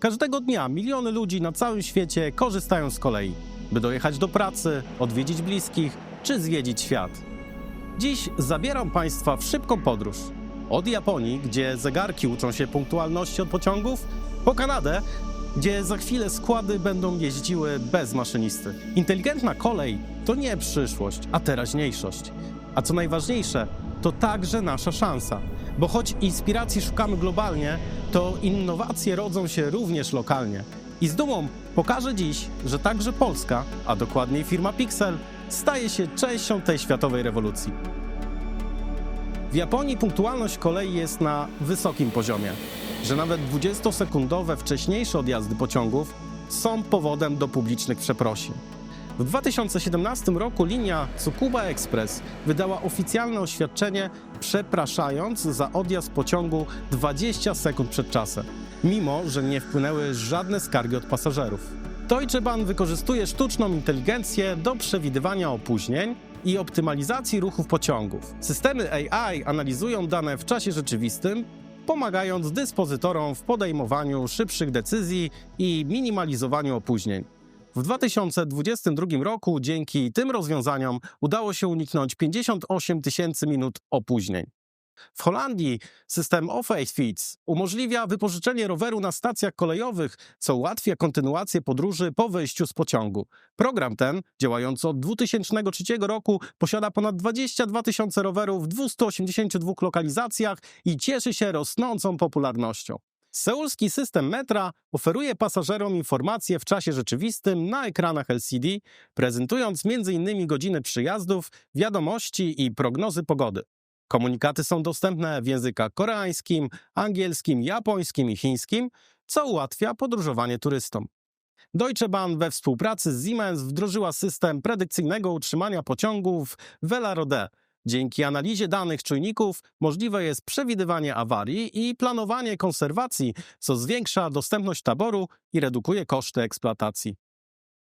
Każdego dnia miliony ludzi na całym świecie korzystają z kolei, by dojechać do pracy, odwiedzić bliskich czy zwiedzić świat. Dziś zabieram Państwa w szybką podróż. Od Japonii, gdzie zegarki uczą się punktualności od pociągów, po Kanadę, gdzie za chwilę składy będą jeździły bez maszynisty. Inteligentna kolej to nie przyszłość, a teraźniejszość. A co najważniejsze, to także nasza szansa. Bo choć inspiracji szukamy globalnie, to innowacje rodzą się również lokalnie. I z dumą pokażę dziś, że także Polska, a dokładniej firma Pixel, staje się częścią tej światowej rewolucji. W Japonii punktualność kolei jest na wysokim poziomie, że nawet 20-sekundowe wcześniejsze odjazdy pociągów są powodem do publicznych przeprosin. W 2017 roku linia Tsukuba Express wydała oficjalne oświadczenie, przepraszając za odjazd pociągu 20 sekund przed czasem, mimo że nie wpłynęły żadne skargi od pasażerów. Deutsche Bahn wykorzystuje sztuczną inteligencję do przewidywania opóźnień i optymalizacji ruchów pociągów. Systemy AI analizują dane w czasie rzeczywistym, pomagając dyspozytorom w podejmowaniu szybszych decyzji i minimalizowaniu opóźnień. W 2022 roku dzięki tym rozwiązaniom udało się uniknąć 58 tysięcy minut opóźnień. W Holandii system Office Feeds umożliwia wypożyczenie roweru na stacjach kolejowych, co ułatwia kontynuację podróży po wyjściu z pociągu. Program ten, działający od 2003 roku, posiada ponad 22 tysiące rowerów w 282 lokalizacjach i cieszy się rosnącą popularnością. Seulski system metra oferuje pasażerom informacje w czasie rzeczywistym na ekranach LCD, prezentując m.in. godziny przyjazdów, wiadomości i prognozy pogody. Komunikaty są dostępne w językach koreańskim, angielskim, japońskim i chińskim, co ułatwia podróżowanie turystom. Deutsche Bahn we współpracy z Siemens wdrożyła system predykcyjnego utrzymania pociągów Velarode. Dzięki analizie danych czujników możliwe jest przewidywanie awarii i planowanie konserwacji, co zwiększa dostępność taboru i redukuje koszty eksploatacji.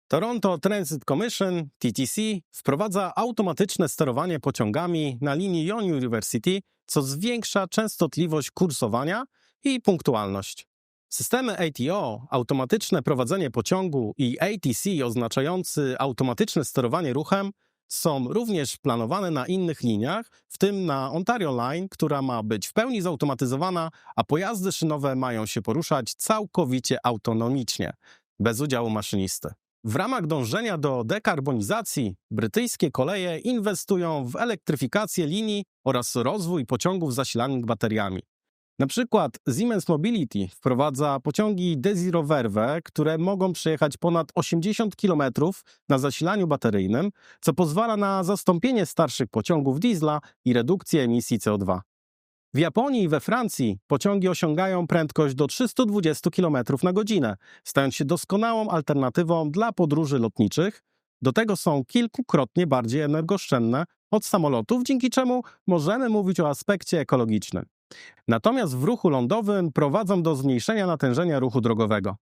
Toronto Transit Commission, TTC, wprowadza automatyczne sterowanie pociągami na linii Yon University, co zwiększa częstotliwość kursowania i punktualność. Systemy ATO, automatyczne prowadzenie pociągu i ATC oznaczający automatyczne sterowanie ruchem są również planowane na innych liniach, w tym na Ontario Line, która ma być w pełni zautomatyzowana, a pojazdy szynowe mają się poruszać całkowicie autonomicznie, bez udziału maszynisty. W ramach dążenia do dekarbonizacji brytyjskie koleje inwestują w elektryfikację linii oraz rozwój pociągów zasilanych bateriami. Na przykład Siemens Mobility wprowadza pociągi Desiro Verve, które mogą przejechać ponad 80 km na zasilaniu bateryjnym, co pozwala na zastąpienie starszych pociągów diesla i redukcję emisji CO2. W Japonii i we Francji pociągi osiągają prędkość do 320 km na godzinę, stając się doskonałą alternatywą dla podróży lotniczych. Do tego są kilkukrotnie bardziej energooszczędne od samolotów, dzięki czemu możemy mówić o aspekcie ekologicznym. Natomiast w ruchu lądowym prowadzą do zmniejszenia natężenia ruchu drogowego.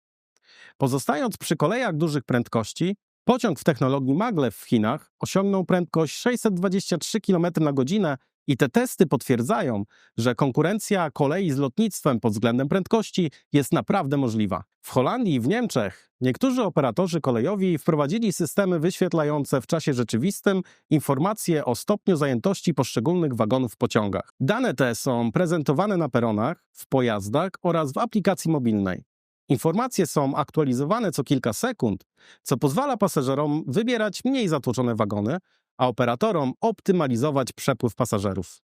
Pozostając przy kolejach dużych prędkości, pociąg w technologii maglev w Chinach osiągnął prędkość 623 km na godzinę i te testy potwierdzają, że konkurencja kolei z lotnictwem pod względem prędkości jest naprawdę możliwa. W Holandii i w Niemczech niektórzy operatorzy kolejowi wprowadzili systemy wyświetlające w czasie rzeczywistym informacje o stopniu zajętości poszczególnych wagonów w pociągach. Dane te są prezentowane na peronach, w pojazdach oraz w aplikacji mobilnej. Informacje są aktualizowane co kilka sekund, co pozwala pasażerom wybierać mniej zatłoczone wagony, a operatorom optymalizować przepływ pasażerów.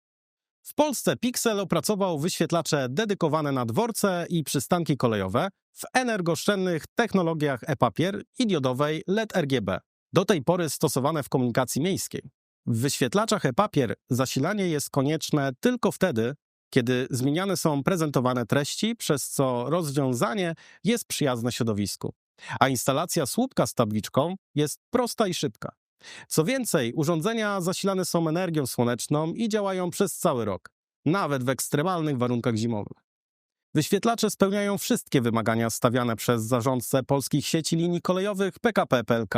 W Polsce Pixel opracował wyświetlacze dedykowane na dworce i przystanki kolejowe w energooszczędnych technologiach e-papier i diodowej LED RGB, do tej pory stosowane w komunikacji miejskiej. W wyświetlaczach e-papier zasilanie jest konieczne tylko wtedy, kiedy zmieniane są prezentowane treści, przez co rozwiązanie jest przyjazne środowisku, a instalacja słupka z tabliczką jest prosta i szybka. Co więcej, urządzenia zasilane są energią słoneczną i działają przez cały rok, nawet w ekstremalnych warunkach zimowych. Wyświetlacze spełniają wszystkie wymagania stawiane przez zarządcę polskich sieci linii kolejowych PKP PLK.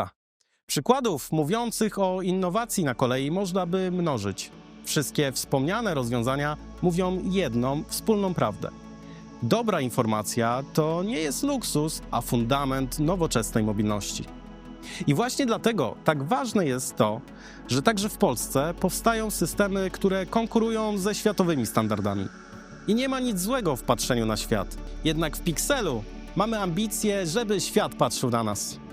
Przykładów mówiących o innowacji na kolei można by mnożyć. Wszystkie wspomniane rozwiązania mówią jedną wspólną prawdę. Dobra informacja to nie jest luksus, a fundament nowoczesnej mobilności. I właśnie dlatego tak ważne jest to, że także w Polsce powstają systemy, które konkurują ze światowymi standardami. I nie ma nic złego w patrzeniu na świat. Jednak w Pixelu mamy ambicje, żeby świat patrzył na nas.